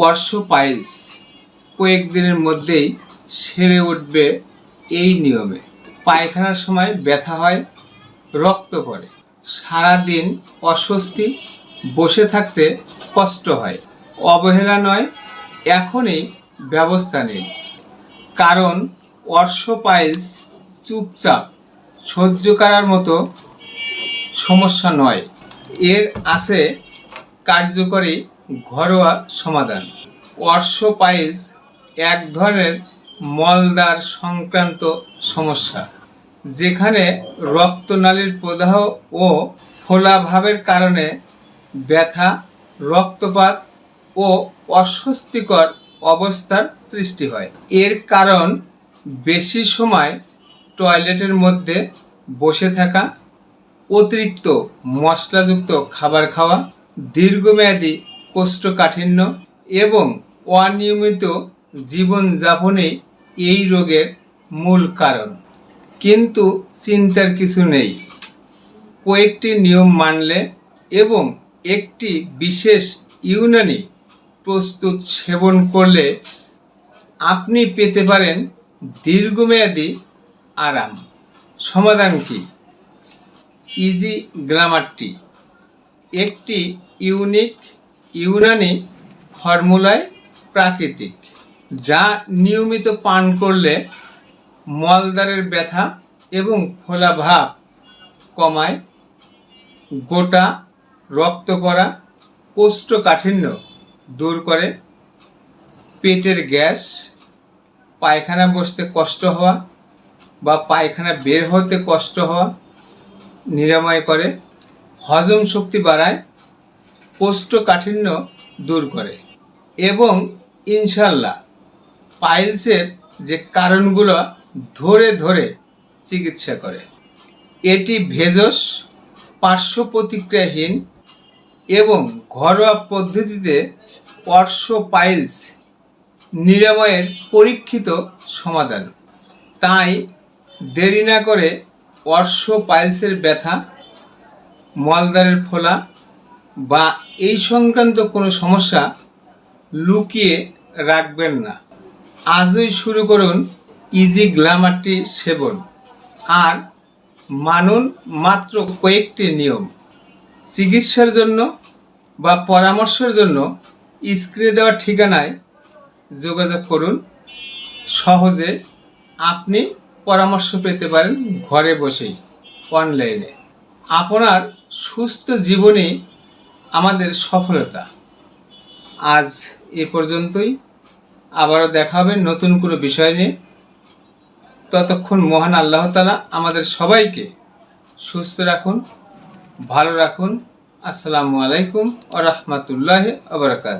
Warsaw piles. কয়েকদিনের মধ্যেই সেরে উঠবে এই নিয়মে। পায়খানার সময় ব্যথা হয়, রক্ত পড়ে। সারাদিন অস্বস্তি, বসে থাকতে কষ্ট হয়। অবহেলা নয়, এখনই ব্যবস্থা নেই কারণ ওয়ার্সো পাইলস চুপচাপ সহ্য করার মতো সমস্যা নয়। এর আছে কার্যকরী ঘরোয়া সমাধান। অর্শোপাইলস এক ধরনের মলদার সংক্রান্ত সমস্যা, যেখানে রক্তনালীর প্রদাহ ও ফোলাভাবের কারণে ব্যথা, রক্তপাত ও অস্বস্তিকর অবস্থার সৃষ্টি হয়। এর কারণ বেশি সময় টয়লেটের মধ্যে বসে থাকা, অতিরিক্ত মশলাযুক্ত খাবার খাওয়া, দীর্ঘমেয়াদী কোষ্ঠকাঠিন্য এবং অনিয়মিত জীবনযাপনে এই রোগের মূল কারণ। কিন্তু চিন্তার কিছু নেই। কয়েকটি নিয়ম মানলে এবং একটি বিশেষ ইউনানি প্রস্তুত সেবন করলে আপনি পেতে পারেন দীর্ঘমেয়াদী আরাম। সমাধান কী? ইজি গ্রামারটি। একটি ইউনিক ইউনানি ফর্মুলায় প্রাকৃতিক, যা নিয়মিত পান করলে মলদ্বারের ব্যথা এবং ফোলা ভাব কমায়, গোটা রক্ত পড়া, কোষ্ঠকাঠিন্য দূর করে, পেটের গ্যাস, পায়খানা বসতে কষ্ট হওয়া বা পায়খানা বের হতে কষ্ট হওয়া নিরাময় করে, হজম শক্তি বাড়ায় কোষ্ঠকাঠিন্য দূর করে। এবং ইনশাল্লাহ পাইলসের যে কারণগুলো ধরে ধরে চিকিৎসা করে। এটি ভেজস পার্শ্ব প্রতিক্রিয়াহীন এবং ঘরোয়া পদ্ধতিতে অর্শ পাইলস নিরাময়ের পরীক্ষিত সমাধান। তাই দেরি না করে অর্শ পাইলসের ব্যথা, মলদ্বারের ফোলা বা এই সংক্রান্ত কোনো সমস্যা লুকিয়ে রাখবেন না। আজই শুরু করুন ইজি গ্ল্যামারটি সেবন। আর মানুন মাত্র কয়েকটি নিয়ম। চিকিৎসার জন্য বা পরামর্শের জন্য স্ক্রিনে দেওয়া ঠিকানায় যোগাযোগ করুন। সহজে আপনি পরামর্শ পেতে পারেন ঘরে বসেই, অনলাইনে। আপনার সুস্থ জীবনই আমাদের সফলতা। আজ এ পর্যন্তই। আবারও দেখা হবে নতুন কোনো বিষয় নিয়ে। ততক্ষণ মহান আল্লাহ তালা আমাদের সবাইকে সুস্থ রাখুন, ভালো রাখুন। আসসালামু আলাইকুম আ রহমতুল্লাহ আবরকাত